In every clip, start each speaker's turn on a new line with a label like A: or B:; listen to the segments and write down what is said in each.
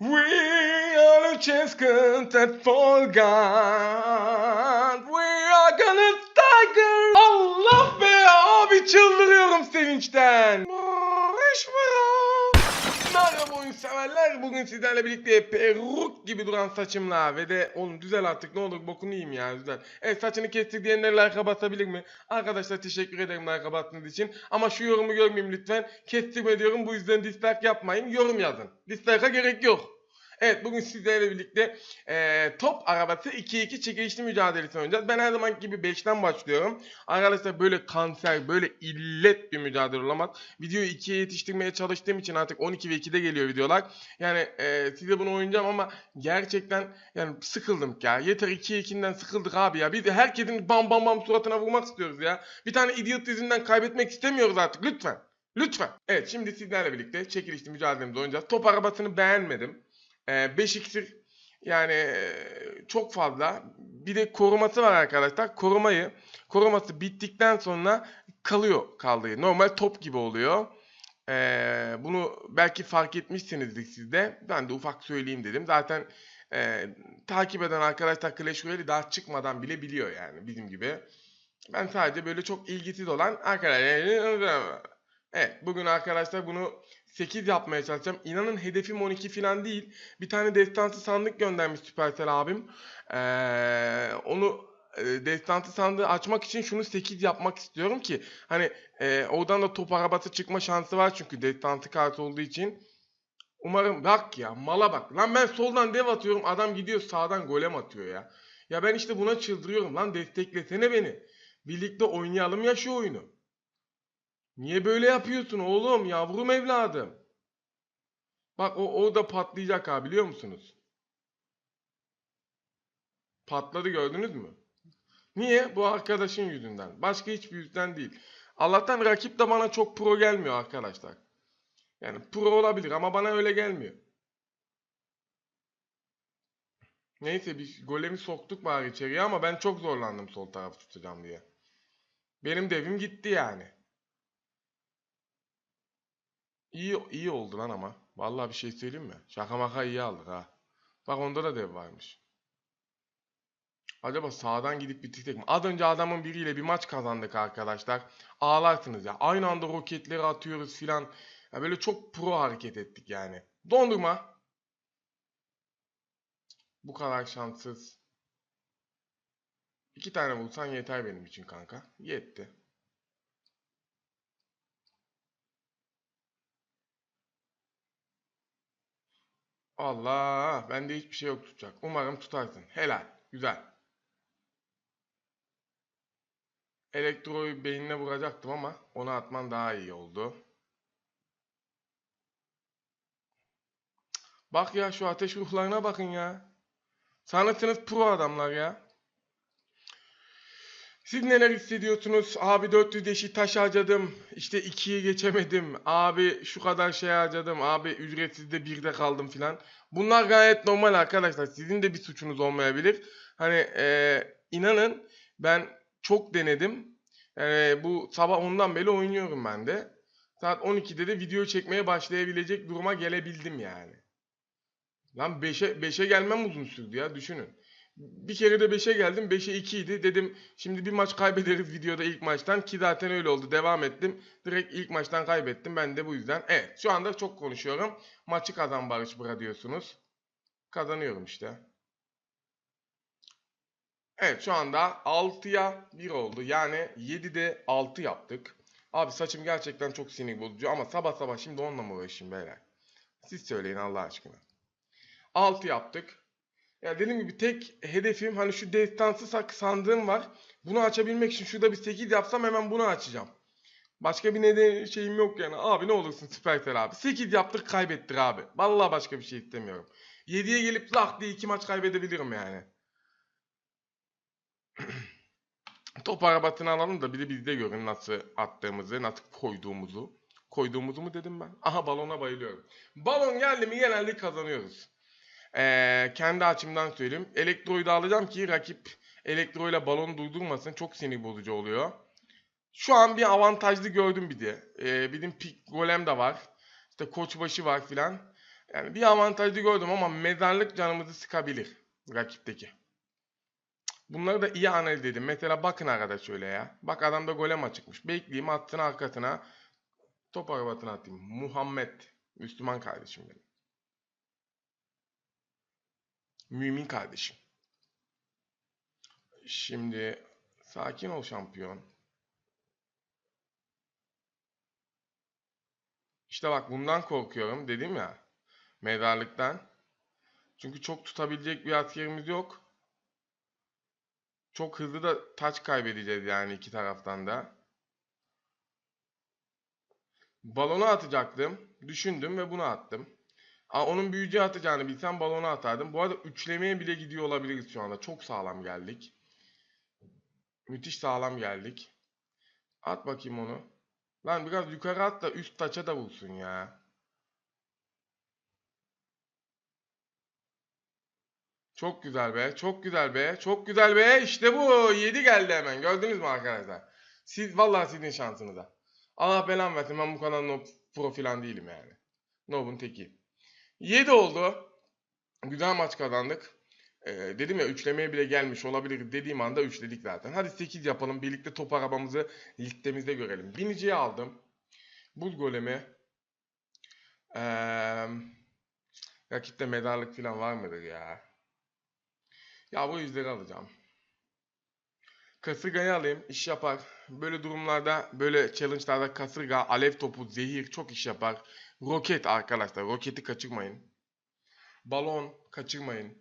A: We are the champions that fall God. We are gonna tiger. Allah be abi çıldırıyorum sevinçten. Barış Merhaba oyun severler. Bugün sizlerle birlikte peruk gibi duran saçımla ve de oğlum düzel artık ne olur bokunu yiyeyim ya düzel. Evet saçını kestik diyenler like'a basabilir mi? Arkadaşlar teşekkür ederim like'a bastığınız için. Ama şu yorumu görmeyeyim lütfen. Kestirme diyorum bu yüzden dislike yapmayın. Yorum yazın. Dislike'a gerek yok. Evet bugün sizlerle birlikte eee, top arabası 2-2 çekilişli mücadelesi oynayacağız. Ben her zaman gibi 5'ten başlıyorum. Arkadaşlar böyle kanser, böyle illet bir mücadele olamaz. Videoyu 2'ye yetiştirmeye çalıştığım için artık 12 ve 2'de geliyor videolar. Yani eee, size bunu oynayacağım ama gerçekten yani sıkıldım ya. Yeter 2'ye 2'den sıkıldık abi ya. Biz herkesin bam bam bam suratına vurmak istiyoruz ya. Bir tane idiot yüzünden kaybetmek istemiyoruz artık lütfen. Lütfen. Evet şimdi sizlerle birlikte çekilişli mücadelemizi oynayacağız. Top arabasını beğenmedim. Ee, 5 iksir yani e, çok fazla. Bir de koruması var arkadaşlar. Korumayı koruması bittikten sonra kalıyor kaldığı. Normal top gibi oluyor. Ee, bunu belki fark etmişsinizdir siz de. Ben de ufak söyleyeyim dedim. Zaten e, takip eden arkadaşlar Clash Royale'i daha çıkmadan bile biliyor yani bizim gibi. Ben sadece böyle çok ilgisiz olan arkadaşlar. Evet bugün arkadaşlar bunu 8 yapmaya çalışacağım. İnanın hedefim 12 falan değil. Bir tane destansı sandık göndermiş Supercell abim. Ee, onu e, destansı sandığı açmak için şunu 8 yapmak istiyorum ki hani e, oradan da top arabası çıkma şansı var çünkü destansı kart olduğu için. Umarım bak ya mala bak. Lan ben soldan dev atıyorum adam gidiyor sağdan golem atıyor ya. Ya ben işte buna çıldırıyorum lan desteklesene beni. Birlikte oynayalım ya şu oyunu. Niye böyle yapıyorsun oğlum yavrum evladım? Bak o, o da patlayacak ha biliyor musunuz? Patladı gördünüz mü? Niye? Bu arkadaşın yüzünden. Başka hiçbir yüzden değil. Allah'tan rakip de bana çok pro gelmiyor arkadaşlar. Yani pro olabilir ama bana öyle gelmiyor. Neyse biz golemi soktuk bari içeriye ama ben çok zorlandım sol tarafı tutacağım diye. Benim devim gitti yani. İyi iyi oldu lan ama. Vallahi bir şey söyleyeyim mi? Şaka maka iyi aldık ha. Bak onda da dev varmış. Acaba sağdan gidip bitirsek mi? Az önce adamın biriyle bir maç kazandık arkadaşlar. Ağlarsınız ya. Aynı anda roketleri atıyoruz filan. Böyle çok pro hareket ettik yani. Dondurma. Bu kadar şanssız. İki tane vursan yeter benim için kanka. Yetti. Allah, bende hiçbir şey yok tutacak. Umarım tutarsın. Helal, güzel. Elektroyu beynine vuracaktım ama onu atman daha iyi oldu. Bak ya şu ateş ruhlarına bakın ya. Sanırsınız pro adamlar ya. Siz neler hissediyorsunuz? Abi 400 eşi taş harcadım. İşte 2'yi geçemedim. Abi şu kadar şey harcadım. Abi ücretsizde 1'de kaldım filan. Bunlar gayet normal arkadaşlar. Sizin de bir suçunuz olmayabilir. Hani eee, inanın ben çok denedim. Yani bu sabah ondan beri oynuyorum ben de. Saat 12'de de video çekmeye başlayabilecek duruma gelebildim yani. Lan 5'e 5'e gelmem uzun sürdü ya düşünün. Bir kere de 5'e geldim. 5'e 2 idi. Dedim şimdi bir maç kaybederiz videoda ilk maçtan ki zaten öyle oldu. Devam ettim. Direkt ilk maçtan kaybettim. Ben de bu yüzden. Evet şu anda çok konuşuyorum. Maçı kazan Barış Bıra diyorsunuz. Kazanıyorum işte. Evet şu anda 6'ya 1 oldu. Yani 7'de 6 yaptık. Abi saçım gerçekten çok sinir bozucu ama sabah sabah şimdi onunla mı uğraşayım beyler? Siz söyleyin Allah aşkına. 6 yaptık. Ya dediğim gibi tek hedefim hani şu destansı sandığım var. Bunu açabilmek için şurada bir 8 yapsam hemen bunu açacağım. Başka bir neden şeyim yok yani. Abi ne olursun Supercell abi. 8 yaptık kaybettik abi. Vallahi başka bir şey istemiyorum. 7'ye gelip lak diye 2 maç kaybedebilirim yani. Top arabasını alalım da bir de bizde görün nasıl attığımızı, nasıl koyduğumuzu. Koyduğumuzu mu dedim ben? Aha balona bayılıyorum. Balon geldi mi genelde kazanıyoruz. Ee, kendi açımdan söyleyeyim. Elektroyu da alacağım ki rakip elektroyla balonu durdurmasın. Çok sinir bozucu oluyor. Şu an bir avantajlı gördüm bir de. Ee, bizim pik golem de var. İşte koçbaşı var filan. Yani bir avantajı gördüm ama mezarlık canımızı sıkabilir rakipteki. Bunları da iyi analiz edin. Mesela bakın arada şöyle ya. Bak adamda golem açıkmış. Bekleyeyim atsın arkasına. Top arabasına atayım. Muhammed. Müslüman kardeşim benim. Mümin kardeşim. Şimdi sakin ol şampiyon. İşte bak bundan korkuyorum dedim ya. Mezarlıktan. Çünkü çok tutabilecek bir askerimiz yok. Çok hızlı da taç kaybedeceğiz yani iki taraftan da. Balonu atacaktım. Düşündüm ve bunu attım. Aa, onun büyücü atacağını bilsem balonu atardım. Bu arada üçlemeye bile gidiyor olabiliriz şu anda. Çok sağlam geldik. Müthiş sağlam geldik. At bakayım onu. Lan biraz yukarı at da üst taça da vursun ya. Çok güzel be. Çok güzel be. Çok güzel be. İşte bu. 7 geldi hemen. Gördünüz mü arkadaşlar? Siz vallahi sizin şansınıza. Allah belamı versin. Ben bu kadar noob pro falan değilim yani. Noob'un teki. 7 oldu. Güzel maç kazandık. Ee, dedim ya üçlemeye bile gelmiş olabilir dediğim anda üçledik zaten. Hadi 8 yapalım. Birlikte top arabamızı listemizde görelim. Biniciyi aldım. Buz golemi. Ee, rakipte mezarlık falan var mıdır ya? Ya bu yüzleri alacağım. Kasırgayı alayım. iş yapar. Böyle durumlarda, böyle challenge'larda kasırga, alev topu, zehir çok iş yapar. Roket arkadaşlar. Roketi kaçırmayın. Balon kaçırmayın.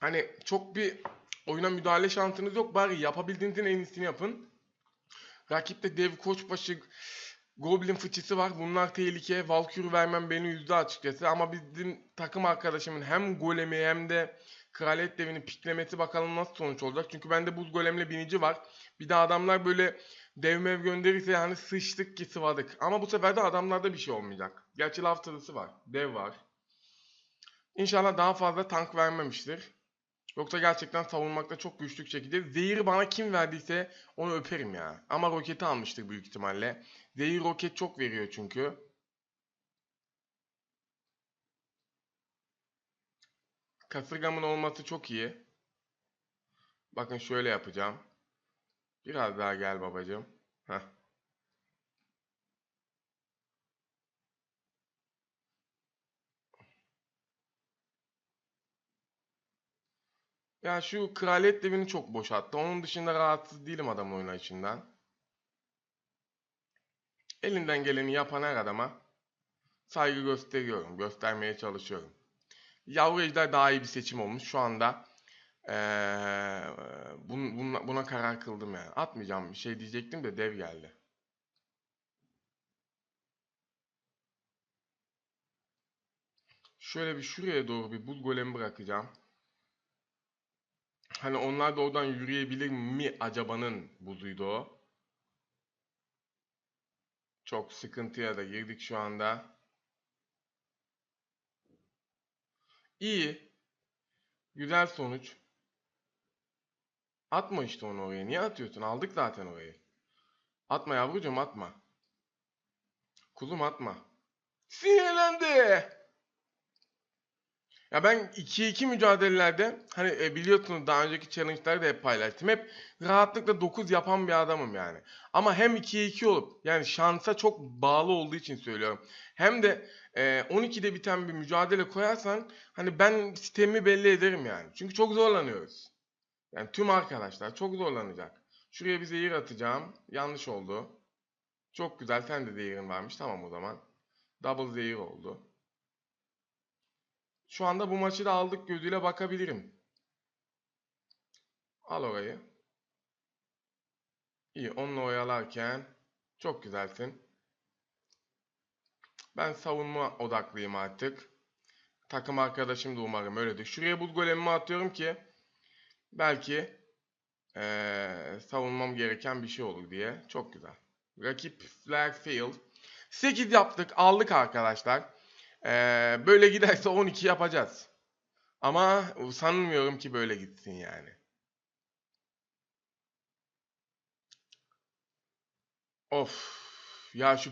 A: Hani çok bir oyuna müdahale şansınız yok. Bari yapabildiğinizin en iyisini yapın. Rakipte dev koçbaşı Goblin fıçısı var. Bunlar tehlike. Valkyrie vermem beni üzdü açıkçası. Ama bizim takım arkadaşımın hem golemi hem de kraliyet devini piklemesi bakalım nasıl sonuç olacak. Çünkü bende buz golemle binici var. Bir de adamlar böyle dev mev gönderirse yani sıçtık ki sıvadık. Ama bu sefer de adamlarda bir şey olmayacak. Gerçi laf var. Dev var. İnşallah daha fazla tank vermemiştir. Yoksa gerçekten savunmakta çok güçlük çekeceğiz. Zehiri bana kim verdiyse onu öperim ya. Ama roketi almıştır büyük ihtimalle. Zehir roket çok veriyor çünkü. Kasırgamın olması çok iyi. Bakın şöyle yapacağım. Biraz daha gel babacığım. Heh. Ya şu kraliyet devini çok boşalttı. Onun dışında rahatsız değilim adam oynayışından. Elinden geleni yapan her adama saygı gösteriyorum. Göstermeye çalışıyorum. Yavru ejder daha iyi bir seçim olmuş. Şu anda ee, bun, buna, buna karar kıldım yani. Atmayacağım bir şey diyecektim de dev geldi. Şöyle bir şuraya doğru bir buz golemi bırakacağım. Hani onlar da oradan yürüyebilir mi acabanın buzuydu o. Çok sıkıntıya da girdik şu anda. İyi. Güzel sonuç. Atma işte onu oraya. Niye atıyorsun? Aldık zaten orayı. Atma yavrucuğum atma. Kuzum atma. Sinirlendi. Ya ben 2-2 mücadelelerde hani e, biliyorsunuz daha önceki challenge'ları da hep paylaştım. Hep rahatlıkla 9 yapan bir adamım yani. Ama hem 2'ye 2 olup yani şansa çok bağlı olduğu için söylüyorum. Hem de e, 12'de biten bir mücadele koyarsan hani ben sistemi belli ederim yani. Çünkü çok zorlanıyoruz. Yani tüm arkadaşlar çok zorlanacak. Şuraya bir zehir atacağım. Yanlış oldu. Çok güzel. Sen de zehirin varmış. Tamam o zaman. Double zehir oldu. Şu anda bu maçı da aldık gözüyle bakabilirim. Al orayı. İyi onunla oyalarken çok güzelsin. Ben savunma odaklıyım artık. Takım arkadaşım da umarım öyledir. Şuraya buz golemimi atıyorum ki belki ee, savunmam gereken bir şey olur diye. Çok güzel. Rakip flag failed. 8 yaptık aldık arkadaşlar. Ee, böyle giderse 12 yapacağız. Ama sanmıyorum ki böyle gitsin yani. Of. Ya şu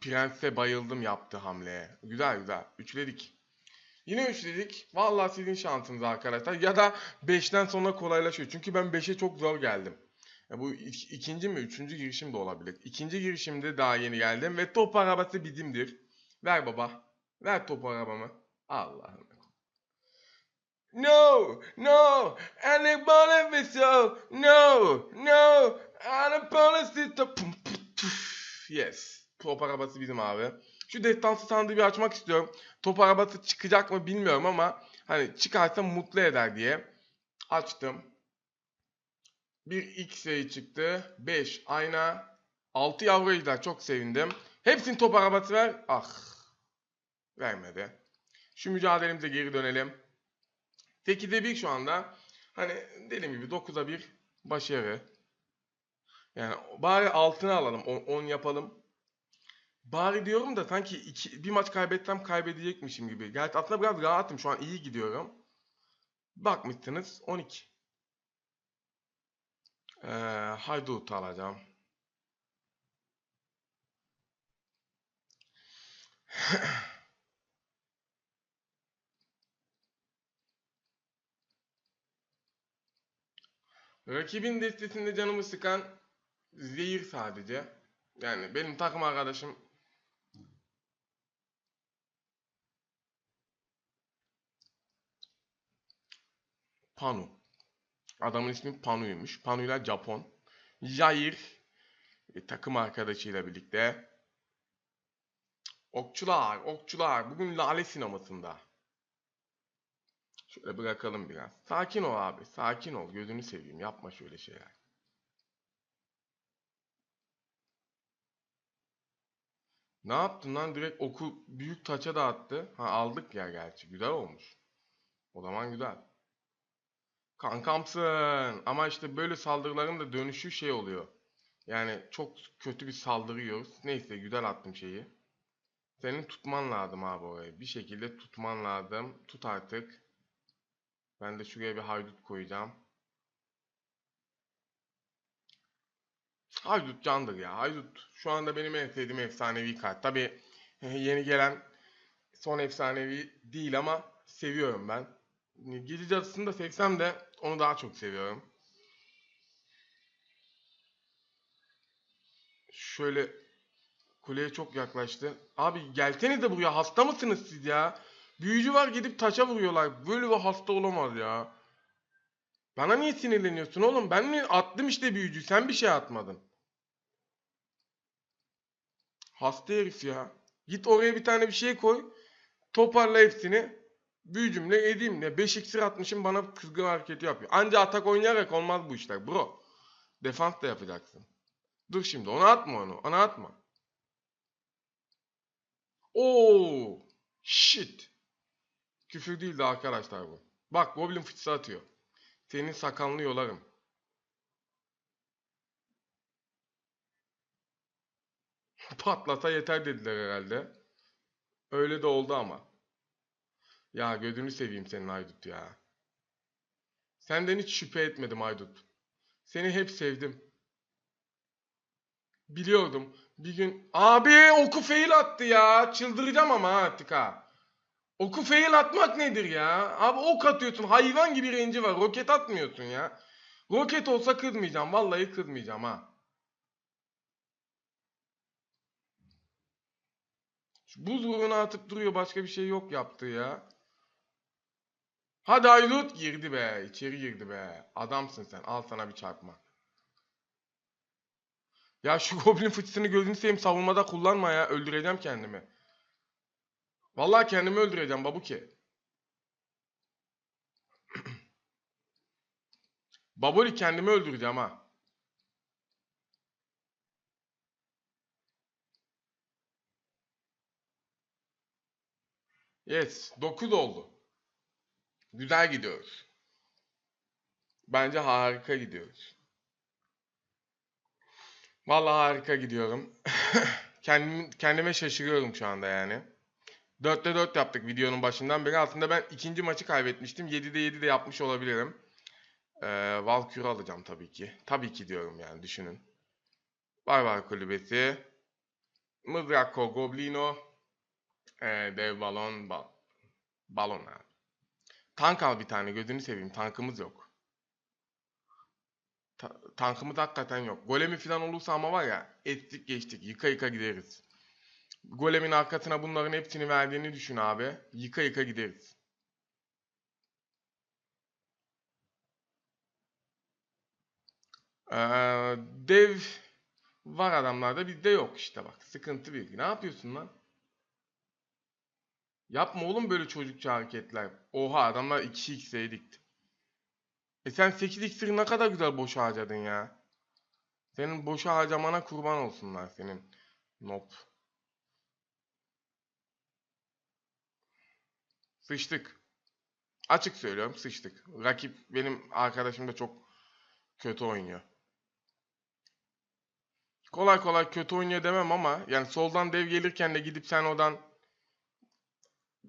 A: Prens'e bayıldım yaptı hamleye. Güzel güzel. Üçledik. Yine üçledik. Vallahi sizin şansınız arkadaşlar. Ya da 5'ten sonra kolaylaşıyor. Çünkü ben 5'e çok zor geldim. Ya bu ik- ikinci mi üçüncü girişim de olabilir. İkinci girişimde daha yeni geldim ve top arabası bizimdir. Ver baba. Ver top arabamı. Allah'ım. No, no, anybody be so, no, no, top. Yes, top arabası bizim abi. Şu destansı sandığı bir açmak istiyorum. Top arabası çıkacak mı bilmiyorum ama hani çıkarsa mutlu eder diye açtım. Bir X sayı çıktı. 5 ayna. 6 yavru ejder çok sevindim. Hepsini top arabası ver. Ah. Vermedi. Şu mücadelemize geri dönelim. 8'e 1 şu anda. Hani dediğim gibi 9'a 1 başarı. Yani bari altını alalım. 10 yapalım. Bari diyorum da sanki iki, bir maç kaybetsem kaybedecekmişim gibi. Gerçi aslında biraz rahatım. Şu an iyi gidiyorum. Bakmışsınız 12. Ee, Haydut alacağım. Rakibin destesinde canımı sıkan zehir sadece. Yani benim takım arkadaşım Panu. Adamın ismi Panu'ymuş. Panu'yla Japon. Jair e, takım arkadaşıyla birlikte. Okçular, okçular. Bugün Lale sinemasında. Şöyle bırakalım biraz. Sakin ol abi. Sakin ol. Gözünü seveyim. Yapma şöyle şeyler. Ne yaptın lan? Direkt oku büyük taça da attı. Ha aldık ya gerçi. Güzel olmuş. O zaman güzel. Kankamsın. Ama işte böyle saldırıların da dönüşü şey oluyor. Yani çok kötü bir saldırı yiyoruz. Neyse güzel attım şeyi. Senin tutman lazım abi orayı. Bir şekilde tutman lazım. Tut artık. Ben de şuraya bir haydut koyacağım. Haydut candır ya. Haydut şu anda benim en sevdiğim efsanevi kart. Tabi yeni gelen son efsanevi değil ama seviyorum ben. Gece cadısını da sevsem de onu daha çok seviyorum. Şöyle kuleye çok yaklaştı. Abi gelseniz de buraya hasta mısınız siz ya? Büyücü var gidip taşa vuruyorlar. Böyle bir hasta olamaz ya. Bana niye sinirleniyorsun oğlum? Ben mi attım işte büyücü? Sen bir şey atmadın. Hasta herif ya. Git oraya bir tane bir şey koy. Toparla hepsini. Büyücümle edeyim ne? 5 iksir atmışım bana kızgın hareketi yapıyor. Anca atak oynayarak olmaz bu işler bro. Defans da yapacaksın. Dur şimdi ona atma onu. Ona atma. Oo, shit. Küfür değildi arkadaşlar bu. Bak Goblin fıçısı atıyor. Senin sakalını yolarım. Patlasa yeter dediler herhalde. Öyle de oldu ama. Ya gözünü seveyim senin Aydut ya. Senden hiç şüphe etmedim Aydut. Seni hep sevdim. Biliyordum. Bir gün... Abi oku fail attı ya. Çıldıracağım ama artık ha. Oku fail atmak nedir ya? Abi ok atıyorsun. Hayvan gibi range'i var. Roket atmıyorsun ya. Roket olsa kızmayacağım. Vallahi kızmayacağım ha. Buz vurunu atıp duruyor. Başka bir şey yok yaptığı ya. Hadi Aydut girdi be. içeri girdi be. Adamsın sen. Al sana bir çarpma. Ya şu goblin fıçısını gözünü seveyim savunmada kullanma ya. Öldüreceğim kendimi. Vallahi kendimi öldüreceğim babuki. Baboli kendimi öldüreceğim ha. Yes. 9 oldu. Güzel gidiyoruz. Bence harika gidiyoruz. Vallahi harika gidiyorum. Kendim, kendime şaşırıyorum şu anda yani. 4'te 4 yaptık videonun başından beri. Aslında ben ikinci maçı kaybetmiştim. 7'de 7 de yapmış olabilirim. Ee, Valkyrie alacağım tabii ki. Tabii ki diyorum yani düşünün. Bay kulübesi. Mızrakko, Goblino, ee, dev balon, bal balon abi. Tank al bir tane gözünü seveyim. Tankımız yok. Ta- tankımız hakikaten yok. Golemi falan olursa ama var ya ettik geçtik. Yıka yıka gideriz. Golemin arkasına bunların hepsini verdiğini düşün abi. Yıka yıka gideriz. Ee, dev var adamlarda bizde yok işte bak. Sıkıntı büyük. Ne yapıyorsun lan? Yapma oğlum böyle çocukça hareketler. Oha adamlar 2x'e dikti. E sen 8 iksiri ne kadar güzel boşa harcadın ya. Senin boşa harcamana kurban olsunlar senin. Nop. Sıçtık. Açık söylüyorum sıçtık. Rakip benim arkadaşım da çok kötü oynuyor. Kolay kolay kötü oynuyor demem ama yani soldan dev gelirken de gidip sen oradan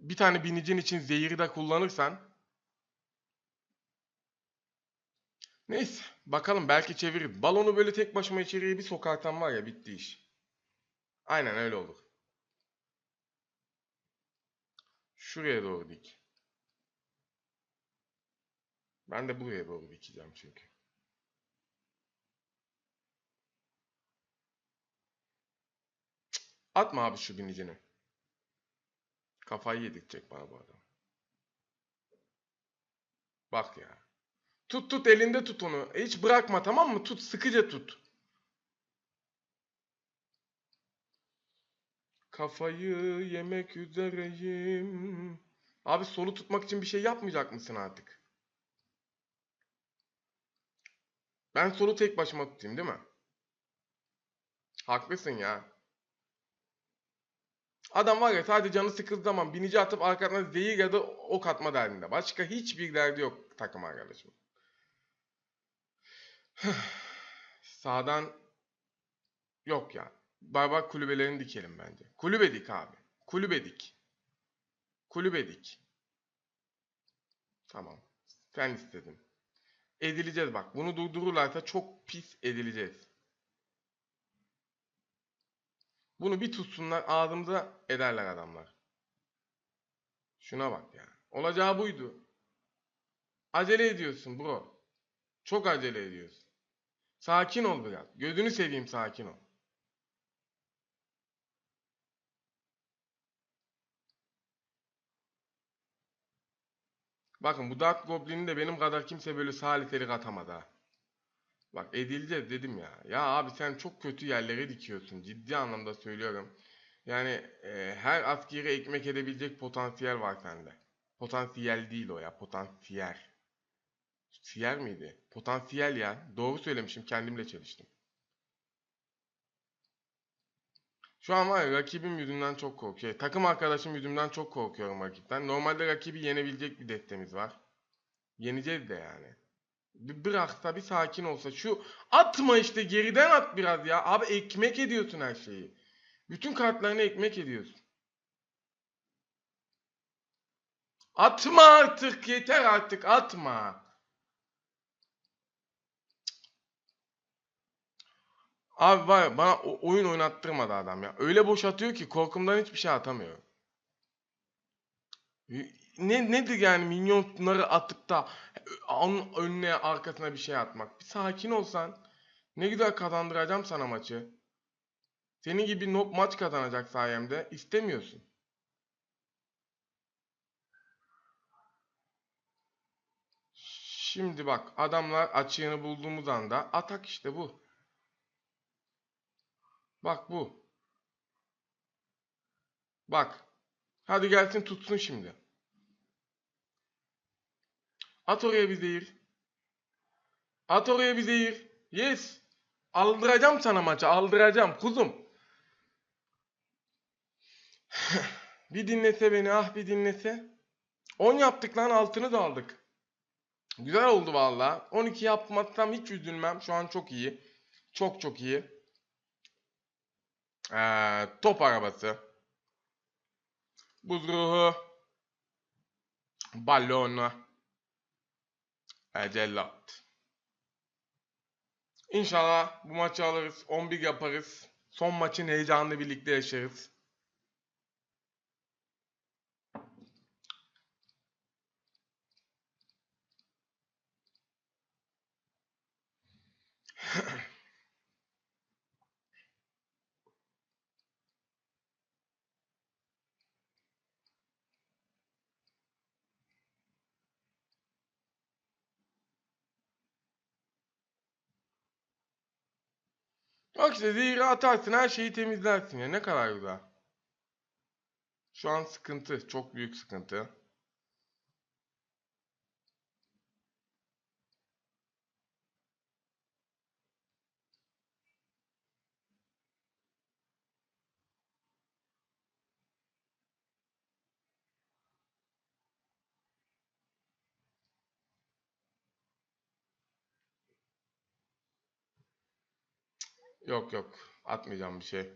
A: bir tane binicin için zehiri de kullanırsan Neyse bakalım belki çevirir. Balonu böyle tek başıma içeriye bir sokarsan var ya bitti iş. Aynen öyle olur. Şuraya doğru dik. Ben de buraya doğru dikeceğim çünkü. Atma abi şu binicini. Kafayı yedirtecek bana bu adam. Bak ya. Tut tut elinde tut onu. Hiç bırakma tamam mı? Tut sıkıca tut. Kafayı yemek üzereyim. Abi solu tutmak için bir şey yapmayacak mısın artık? Ben solu tek başıma tutayım değil mi? Haklısın ya. Adam var ya sadece canı sıkıldığı zaman binici atıp arkadan zehir ya da ok atma derdinde. Başka hiçbir derdi yok takım arkadaşım. Sağdan yok ya. Barbar kulübelerini dikelim bence. Kulübe dik abi. Kulübe dik. Kulübe dik. Tamam. Sen istedin. Edileceğiz bak. Bunu durdururlarsa çok pis edileceğiz. Bunu bir tutsunlar ağzımıza ederler adamlar. Şuna bak ya. Olacağı buydu. Acele ediyorsun bro. Çok acele ediyorsun. Sakin ol biraz. Gözünü seveyim sakin ol. Bakın bu Dark Goblin'i de benim kadar kimse böyle saliselik atamadı ha. Bak edileceğiz dedim ya. Ya abi sen çok kötü yerlere dikiyorsun. Ciddi anlamda söylüyorum. Yani e, her askeri ekmek edebilecek potansiyel var sende. Potansiyel değil o ya. Potansiyel. Siyer miydi? Potansiyel ya. Doğru söylemişim. Kendimle çalıştım. Şu an var ya rakibim yüzünden çok korkuyorum. Takım arkadaşım yüzünden çok korkuyorum rakipten. Normalde rakibi yenebilecek bir destemiz var. Yeneceğiz de yani. Bir bıraksa bir sakin olsa. Şu atma işte geriden at biraz ya. Abi ekmek ediyorsun her şeyi. Bütün kartlarını ekmek ediyorsun. Atma artık yeter artık atma. Abi var bana oyun oynattırmadı adam ya. Öyle boş atıyor ki korkumdan hiçbir şey atamıyorum. Ne nedir yani minyonları atıp da onun önüne arkasına bir şey atmak. Bir sakin olsan ne güzel kazandıracağım sana maçı. Senin gibi noob maç kazanacak sayemde istemiyorsun. Şimdi bak adamlar açığını bulduğumuz anda atak işte bu. Bak bu. Bak. Hadi gelsin tutsun şimdi. At oraya bir zehir. At oraya bir zehir. Yes. Aldıracağım sana maçı. Aldıracağım kuzum. bir dinlese beni ah bir dinlese. 10 yaptık lan altını da aldık. Güzel oldu valla. 12 yapmazsam hiç üzülmem. Şu an çok iyi. Çok çok iyi. Ee, top arabası. Buz ruhu. Balon. Cellat. İnşallah bu maçı alırız. 11 yaparız. Son maçın heyecanını birlikte yaşarız. Bak işte zehri atarsın her şeyi temizlersin ya ne kadar güzel. Şu an sıkıntı çok büyük sıkıntı. Yok yok atmayacağım bir şey.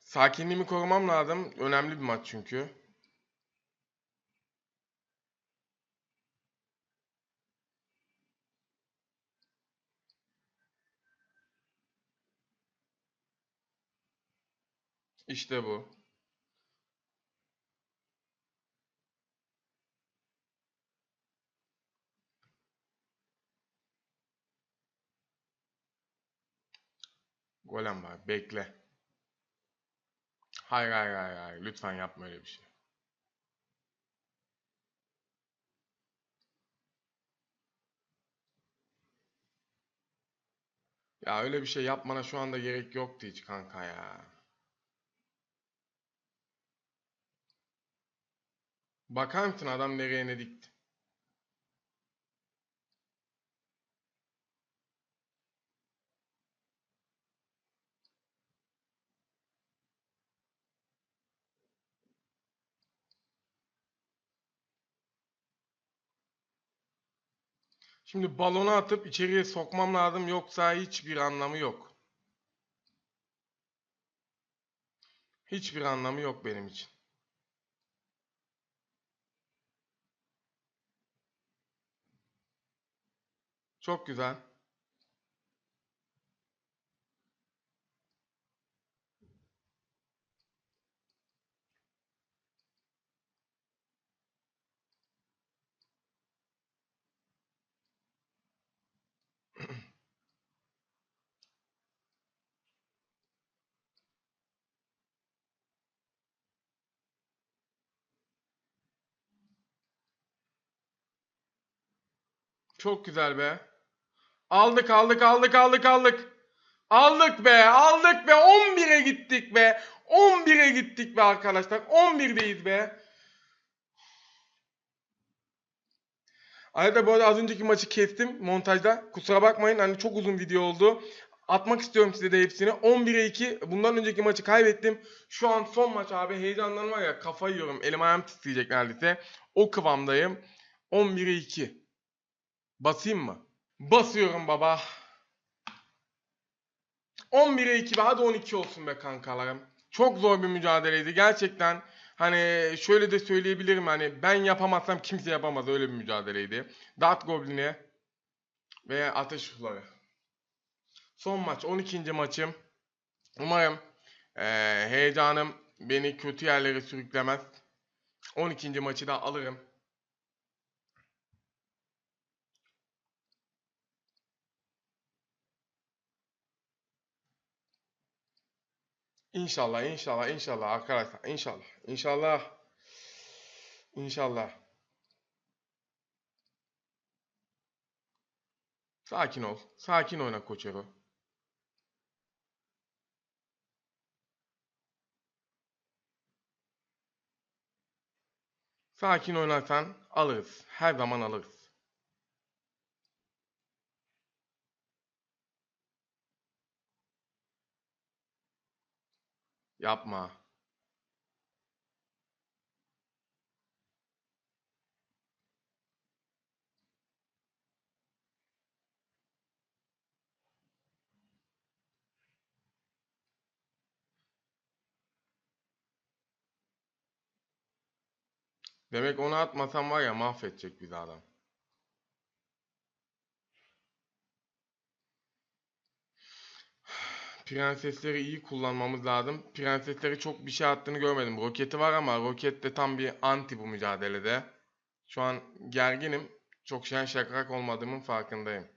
A: Sakinliğimi korumam lazım. Önemli bir maç çünkü. İşte bu. Golem var. Bekle. Hayır hayır hayır hayır. Lütfen yapma öyle bir şey. Ya öyle bir şey yapmana şu anda gerek yoktu hiç kanka ya. Bakar mısın adam nereye ne dikti? Şimdi balonu atıp içeriye sokmam lazım yoksa hiçbir anlamı yok. Hiçbir anlamı yok benim için. Çok güzel. Çok güzel be. Aldık aldık aldık aldık aldık. Aldık be aldık be 11'e gittik be. 11'e gittik be arkadaşlar. 11'deyiz be. Arada bu arada az önceki maçı kestim montajda. Kusura bakmayın hani çok uzun video oldu. Atmak istiyorum size de hepsini. 11'e 2. Bundan önceki maçı kaybettim. Şu an son maç abi. Heyecandan var ya kafayı yiyorum. Elim ayağım titreyecek neredeyse. O kıvamdayım. 11'e 2. Basayım mı? Basıyorum baba. 11'e 2 be hadi 12 olsun be kankalarım. Çok zor bir mücadeleydi gerçekten. Hani şöyle de söyleyebilirim hani ben yapamazsam kimse yapamaz öyle bir mücadeleydi. Dart Goblin'i ve Ateş Suları. Son maç 12. maçım. Umarım eee, heyecanım beni kötü yerlere sürüklemez. 12. maçı da alırım. İnşallah, inşallah, inşallah arkadaşlar. İnşallah, inşallah. İnşallah. Sakin ol. Sakin oyna Koçero. Sakin oynarsan alırız. Her zaman alırız. Yapma. Demek onu atmasam var ya mahvedecek bizi adam. Prensesleri iyi kullanmamız lazım. Prensesleri çok bir şey attığını görmedim. Roketi var ama roket de tam bir anti bu mücadelede. Şu an gerginim. Çok şen şakrak olmadığımın farkındayım.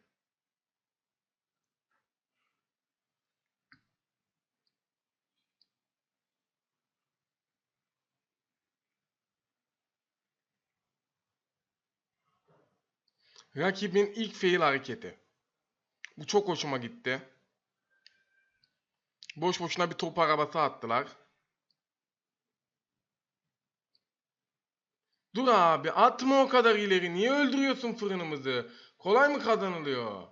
A: Rakibin ilk fail hareketi. Bu çok hoşuma gitti. Boş boşuna bir top arabası attılar. Dur abi atma o kadar ileri. Niye öldürüyorsun fırınımızı? Kolay mı kazanılıyor?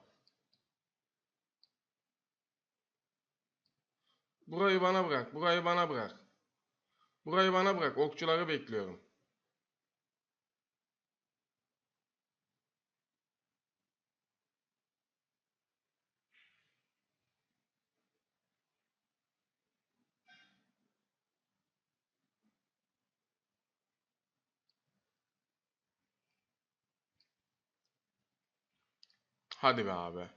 A: Burayı bana bırak. Burayı bana bırak. Burayı bana bırak. Okçuları bekliyorum. Hadi be abi.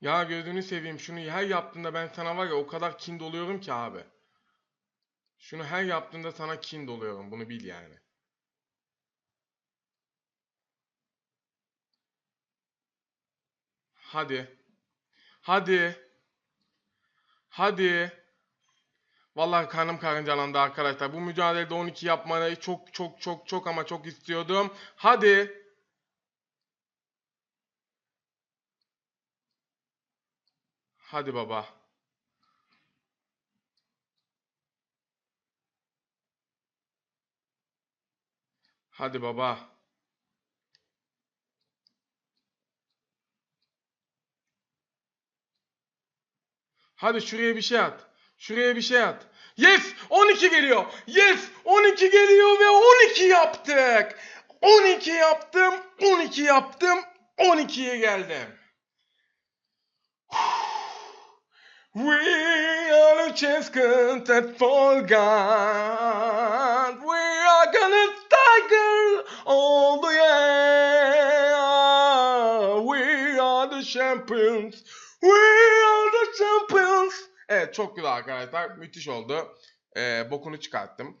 A: Ya gözünü seveyim şunu her yaptığında ben sana var ya o kadar kin doluyorum ki abi. Şunu her yaptığında sana kin doluyorum bunu bil yani. Hadi. Hadi. Hadi. Vallahi karnım karıncalandı arkadaşlar. Bu mücadelede 12 yapmayı çok çok çok çok ama çok istiyordum. Hadi. Hadi baba. Hadi baba. Hadi şuraya bir şey at. Şuraya bir şey at. Yes! 12 geliyor. Yes! 12 geliyor ve 12 yaptık. 12 yaptım. 12 yaptım. 12'ye geldim. We are the champions at Fall God. Çok güzel arkadaşlar. Müthiş oldu. Ee, bokunu çıkarttım.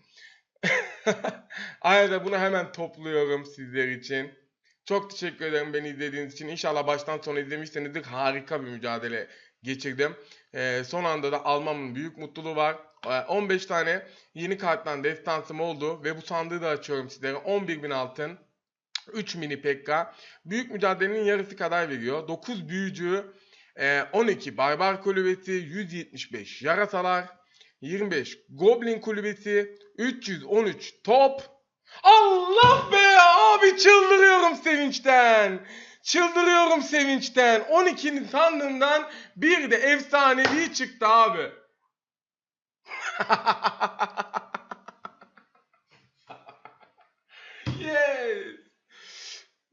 A: Ayrıca bunu hemen topluyorum sizler için. Çok teşekkür ederim beni izlediğiniz için. İnşallah baştan sona izlemişsinizdir. Harika bir mücadele geçirdim. Ee, son anda da almamın büyük mutluluğu var. Ee, 15 tane yeni karttan destansım oldu ve bu sandığı da açıyorum sizlere. 11.000 altın, 3 mini pekka. Büyük mücadelenin yarısı kadar veriyor. 9 büyücü, 12 barbar kulübesi, 175 yarasalar, 25 goblin kulübesi, 313 top. Allah be abi çıldırıyorum sevinçten. Çıldırıyorum sevinçten. 12'nin sandığından bir de efsanevi çıktı abi. yes.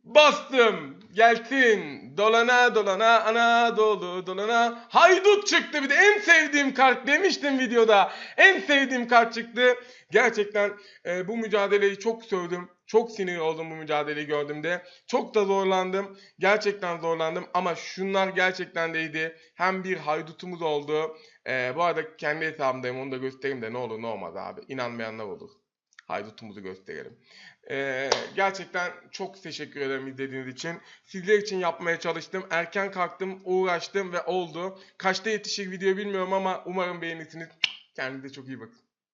A: Bastım. Gelsin. Dolana dolana Anadolu dolana. Haydut çıktı bir de en sevdiğim kart demiştim videoda. En sevdiğim kart çıktı. Gerçekten e, bu mücadeleyi çok sevdim. Çok sinir oldum bu mücadeleyi gördüğümde. Çok da zorlandım. Gerçekten zorlandım ama şunlar gerçekten deydi. Hem bir haydutumuz oldu. E, bu arada kendi hesabımdayım onu da göstereyim de ne olur ne olmaz abi. İnanmayanlar olur. Haydutumuzu gösterelim. Ee, gerçekten çok teşekkür ederim izlediğiniz için. Sizler için yapmaya çalıştım. Erken kalktım, uğraştım ve oldu. Kaçta yetişir video bilmiyorum ama umarım beğenirsiniz. Kendinize çok iyi bakın.